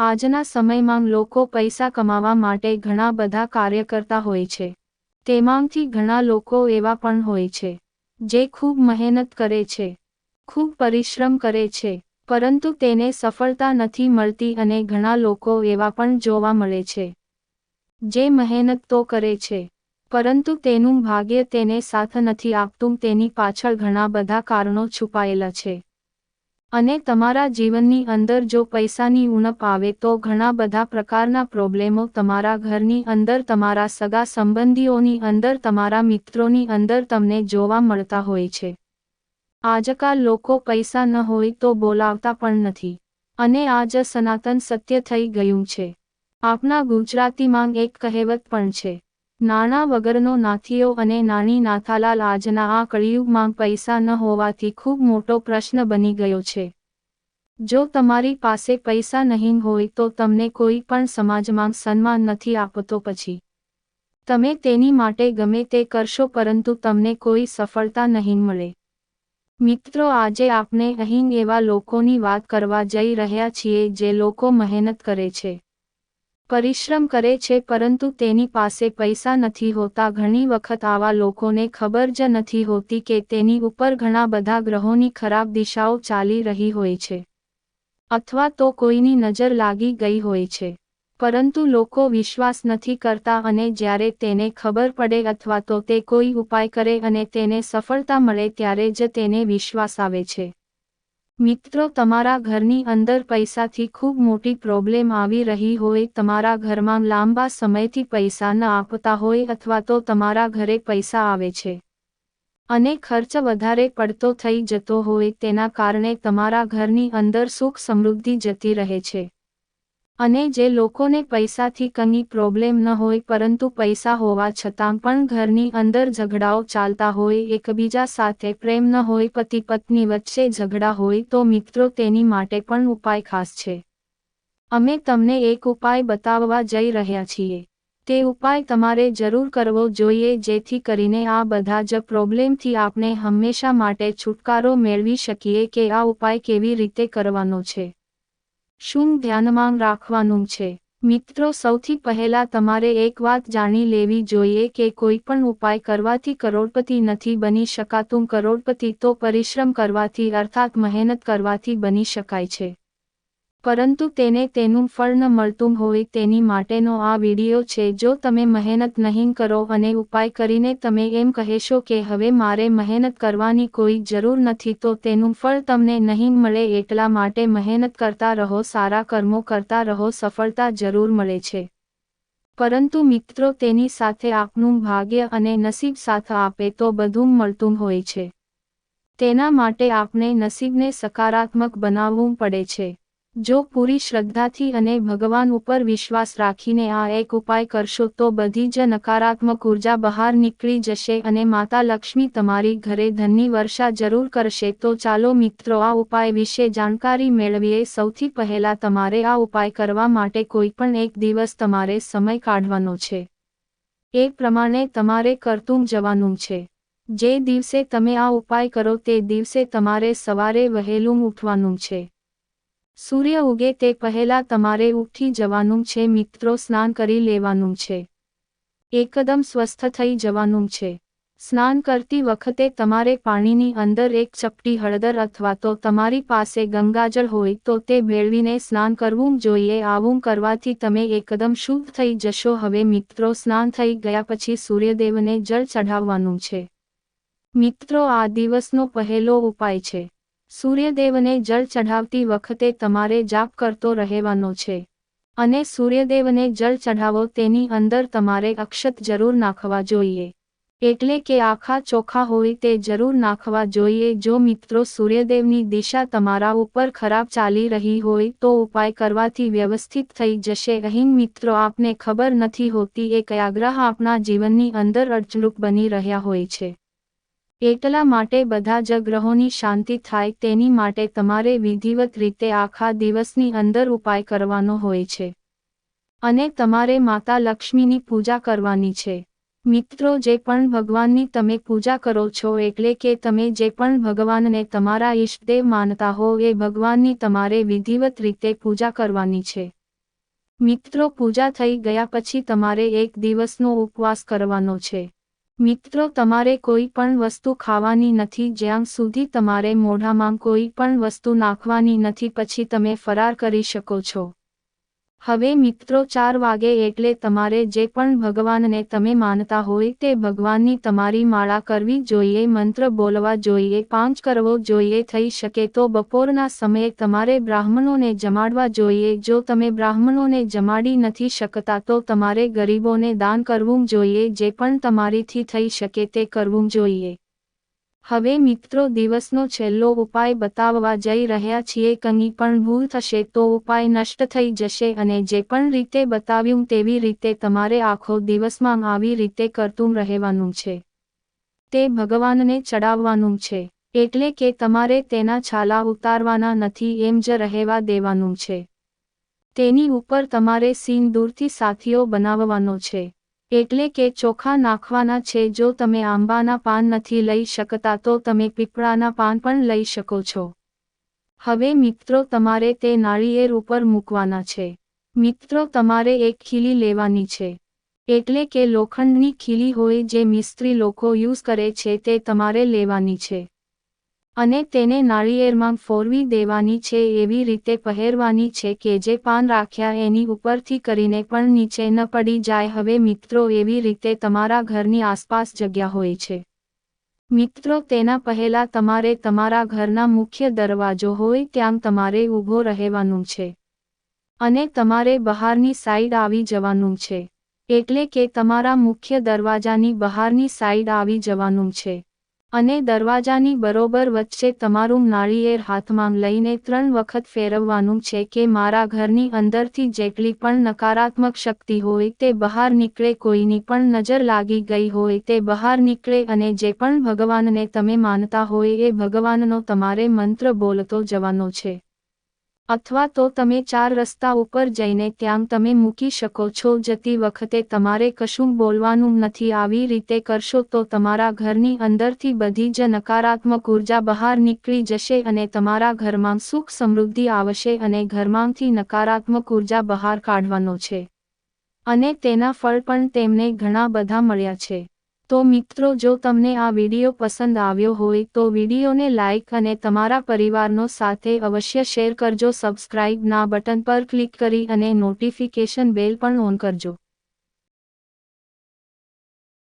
આજના સમયમાં લોકો પૈસા કમાવા માટે ઘણા બધા કાર્ય કરતા હોય છે. તેમાંથી ઘણા લોકો એવા પણ હોય છે, જે ખૂબ મહેનત કરે છે, ખૂબ પરિશ્રમ કરે છે, પરંતુ તેને સફળતા નથી મળતી અને ઘણા લોકો એવા પણ જોવા મળે છે, જે મહેનત તો કરે છે, પરંતુ તેનું ભાગ્ય તેને સાથ નથી આપતું. તેની પાછળ ઘણા બધા કારણો છુપાયેલા છે. અને તમારા જીવનની અંદર જો પૈસાની ઉણપ આવે તો ઘણા બધા પ્રકારના પ્રોબ્લેમો તમારા ઘરની અંદર તમારા સગા સંબંધીઓની અંદર, તમારા મિત્રોની અંદર તમને જોવા મળતા હોય છે. આજકાલ લોકો પૈસા ન હોય તો બોલાવતા પણ નથી. અને આજ સનાતન સત્ય થઈ ગયું છે. આપના ગુજરાતીમાં એક કહેવત પણ છે નાણાં વગરનો નાથીઓ અને નાની નાથાલાલ આજના આ કળિયુગમાં પૈસા ન હોવાથી ખૂબ મોટો પ્રશ્ન બની ગયો છે. જો તમારી પાસે પૈસા નહીં હોય તો તમને કોઈ પણ સમાજમાં સન્માન નથી આપતો પછી. તમે તેની માટે ગમે તે કરશો પરંતુ તમને કોઈ સફળતા નહીં મળે. મિત્રો આજે આપણે અહીં એવા લોકોની વાત કરવા જઈ રહ્યા છીએ જે લોકો મહેનત કરે છે. પરિશ્રમ કરે છે પરંતુ તેની પાસે પૈસા નથી હોતા. ઘણી વખત આવા લોકોને ખબર જ નથી હોતી કે તેની ઉપર ઘણા બધા ગ્રહોની ખરાબ દિશાઓ ચાલી રહી હોય છે અથવા તો કોઈની નજર લાગી ગઈ હોય છે. પરંતુ લોકો વિશ્વાસ નથી કરતા અને જ્યારે તેને ખબર પડે અથવા તો તે કોઈ ઉપાય કરે અને તેને સફળતા મળે ત્યારે જ તેને વિશ્વાસ આવે છે. મિત્રો, તમારા ઘરની અંદર પૈસાથી ખૂબ મોટી પ્રોબ્લેમ આવી રહી હોય, તમારા ઘરમાં લાંબા સમયથી પૈસા ન આપતા હોય અથવા તો તમારા ઘરે પૈસા આવે છે અને ખર્ચ વધારે પડતો થઈ જતો હોય, તેના કારણે તમારા ઘરની અંદર સુખ સમૃદ્ધિ જતી રહે છે. અને જે લોકોને પૈસાથી કંઈ પ્રોબ્લેમ ન હોય પરંતુ પૈસા હોવા છતાં પણ ઘરની અંદર ઝઘડાઓ ચાલતા હોય, એકબીજા સાથે પ્રેમ ન હોય પતિ પત્ની વચ્ચે ઝઘડા હોય તો મિત્રો તેની માટે પણ ઉપાય ખાસ છે. અમે તમને એક ઉપાય બતાવવા જઈ રહ્યા છીએ. તે ઉપાય તમારે જરૂર કરવો જોઈએ જેથી કરીને આ બધા જ પ્રોબ્લેમથી આપણે હંમેશા માટે છુટકારો મેળવી શકીએ કે આ ઉપાય કેવી રીતે કરવાનો છે. શું ધ્યાનમાં રાખવાનું છે? મિત્રો, સૌથી પહેલા તમારે એક વાત જાણી લેવી જોઈએ કે કોઈ પણ ઉપાય કરવાથી કરોડપતિ નથી બની શકાતું. કરોડપતિ તો પરિશ્રમ કરવાથી, અર્થાત મહેનત કરવાથી બની શકાય છે. પરંતુ તેને તેનું ફળ ન મળતું હોય તેની માટેનો આ વીડિયો છે, જો તમે મહેનત નહીં કરો અને ઉપાય કરીને તમે એમ કહેશો કે હવે મારે મહેનત કરવાની કોઈ જરૂર નથી, તો તેનું ફળ તમને નહીં મળે એટલા માટે મહેનત કરતા રહો, સારા કર્મો કરતા રહો, સફળતા જરૂર મળે છે. પરંતુ મિત્રો, તેની સાથે આપનું ભાગ્ય અને નસીબ સાથ આપે તો બધું મળતું હોય છે. તેના માટે આપણે નસીબને સકારાત્મક બનાવવું પડે છે. જો પૂરી શ્રદ્ધાથી અને ભગવાન ઉપર વિશ્વાસ રાખીને આ એક ઉપાય કરશો તો બધી જ નકારાત્મક ઊર્જા બહાર નીકળી જશે અને માતા લક્ષ્મી તમારી ઘરે ધનની વર્ષા જરૂર કરશે. તો ચાલો મિત્રો, આ ઉપાય વિશે જાણકારી મેળવીએ. સૌથી પહેલા તમારે આ ઉપાય કરવા માટે કોઈ પણ એક દિવસ તમારે સમય કાઢવાનો છે. એ પ્રમાણે તમારે કરતું જવાનું છે. જે દિવસે તમે આ ઉપાય કરો તે દિવસે તમારે સવારે વહેલું ઉઠવાનું છે. સૂર્ય ઉગે તે પહેલા તમારે ઉઠી જવાનું છે મિત્રો, સ્નાન કરી લેવાનું છે. એકદમ સ્વસ્થ થઈ જવાનું છે. સ્નાન કરતી વખતે તમારે પાણીની અંદર એક ચપટી હળદર અથવા તો તમારી પાસે ગંગાજળ હોય તો તે ભેળવીને સ્નાન કરવું જોઈએ. આવું કરવાથી તમે એકદમ શુદ્ધ થઈ જશો. હવે મિત્રો, સ્નાન થઈ ગયા પછી સૂર્યદેવને જળ ચઢાવવાનું છે. મિત્રો, આ દિવસનો પહેલો ઉપાય છે. સૂર્યદેવને જળ ચઢાવતી વખતે તમારે જાપ કરતો રહેવાનો છે. અને સૂર્યદેવને જળ ચઢાવો તેની અંદર તમારે અક્ષત જરૂર નાખવા જોઈએ. એટલે કે આખા ચોખા હોય તે જરૂર નાખવા જોઈએ. જો મિત્રો સૂર્યદેવની દિશા તમારા ઉપર ખરાબ ચાલી રહી હોય તો ઉપાય કરવાથી વ્યવસ્થિત થઈ જશે. અહીં મિત્રો આપને ખબર નથી હોતી એ આગ્રહ આપના જીવનની અંદર અડચણૂક બની રહ્યા હોય છે. એટલા માટે બધા જ ગ્રહોની શાંતિ થાય તેની માટે તમારે વિધિવત રીતે આખા દિવસની અંદર ઉપાય કરવાનો હોય છે. અને તમારે માતા લક્ષ્મીની પૂજા કરવાની છે. મિત્રો, જે પણ ભગવાનની તમે પૂજા કરો છો એટલે કે તમે જે પણ ભગવાનને તમારા ઈષ્ટદેવ માનતા હો એ ભગવાનની તમારે વિધિવત રીતે પૂજા કરવાની છે. મિત્રો, પૂજા થઈ ગયા પછી તમારે એક દિવસનો ઉપવાસ કરવાનો છે. મિત્રો, તમારે કોઈ પણ વસ્તુ ખાવાની નથી, જ્યાં સુધી તમારે મોઢામાં કોઈ પણ વસ્તુ નાખવાની નથી, પછી તમે ફરાર કરી શકો છો. હવે મિત્રો ચાર વાગે એટલે તમારે જે પણ ભગવાનને તમે માનતા હોય તે ભગવાનની તમારી માળા કરવી જોઈએ, મંત્ર બોલવા જોઈએ, પાંચ કરવો જોઈએ, થઈ શકે તો બપોરના સમયે તમારે બ્રાહ્મણોને જમાડવા જોઈએ. જો તમે બ્રાહ્મણોને જમાડી નથી શકતા તો તમારે ગરીબોને દાન કરવું જોઈએ, જે પણ તમારીથી થઈ શકે તે કરવું જોઈએ. હવે મિત્રો દિવસનો છેલ્લો ઉપાય બતાવવા જઈ રહ્યા છીએ. કંઈ પણ ભૂલ થશે તો ઉપાય નષ્ટ થઈ જશે અને જે પણ રીતે બતાવ્યું તેવી રીતે તમારે આખો દિવસમાં આવી રીતે કરતું રહેવાનું છે. તે ભગવાનને ચડાવવાનું છે, એટલે કે તમારે તેના છાલા ઉતારવાના નથી એમ જ રહેવા દેવાનું છે. તેની ઉપર તમારે સીન દૂરથી સાથીઓ બનાવવાનો છે. એટલે કે ચોખા નાખવાના છે જો તમે આંબાના પાન નથી લઈ શકતા તો તમે પીપળાના પાન પણ લઈ શકો છો. હવે મિત્રો તમારે તે નાળિયેર ઉપર મૂકવાના છે. મિત્રો તમારે એક ખીલી લેવાની છે. એટલે કે લોખંડની ખીલી હોય જે મિસ્ત્રી લોકો યુઝ કરે છે તે તમારે લેવાની છે. અને તેને નાળિયેરમાં ફોરવી દેવાની છે એવી રીતે પહેરવાની છે કે જે પાન રાખ્યા એની ઉપરથી કરીને પણ નીચે ન પડી જાય. હવે મિત્રો, એવી રીતે તમારા ઘરની આસપાસ જગ્યા હોય છે. મિત્રો, તેના પહેલા તમારે તમારા ઘરના મુખ્ય દરવાજો હોય ત્યાં તમારે ઊભો રહેવાનું છે અને તમારે બહારની સાઈડ આવી જવાનું છે. એટલે કે તમારા મુખ્ય દરવાજાની બહારની સાઈડ આવી જવાનું છે. અને દરવાજાની બરોબર વચ્ચે તમારું નાળિયેર હાથમાં લઈને ત્રણ વખત ફેરવવાનું છે કે મારા ઘરની અંદરથી જેટલી પણ નકારાત્મક શક્તિ હોય તે બહાર નીકળે, કોઈની પણ નજર લાગી ગઈ હોય તે બહાર નીકળે અને જે પણ ભગવાનને તમે માનતા હોય એ ભગવાનનો તમારે મંત્ર બોલતો જવાનો છે. અથવા તો તમે ચાર રસ્તા ઉપર જઈને ત્યાં તમે મૂકી શકો છો જતી વખતે તમારે કશું બોલવાનું નથી. આવી રીતે કરશો તો તમારા ઘરની અંદરથી બધી જ નકારાત્મક ઊર્જા બહાર નીકળી જશે અને તમારા ઘરમાં સુખ સમૃદ્ધિ આવશે અને ઘરમાંથી નકારાત્મક ઊર્જા બહાર કાઢવાનો છે. અને તેના ફળ પણ તેમને ઘણા બધા મળ્યા છે. તો મિત્રો, જો તમને આ વીડિયો પસંદ આવ્યો હોય, તો વિડીયોને લાઇક અને તમારા પરિવારનો સાથે અવશ્ય શેર કરજો. સબસ્ક્રાઇબના બટન પર ક્લિક કરી અને નોટિફિકેશન બેલ પણ ઓન કરજો.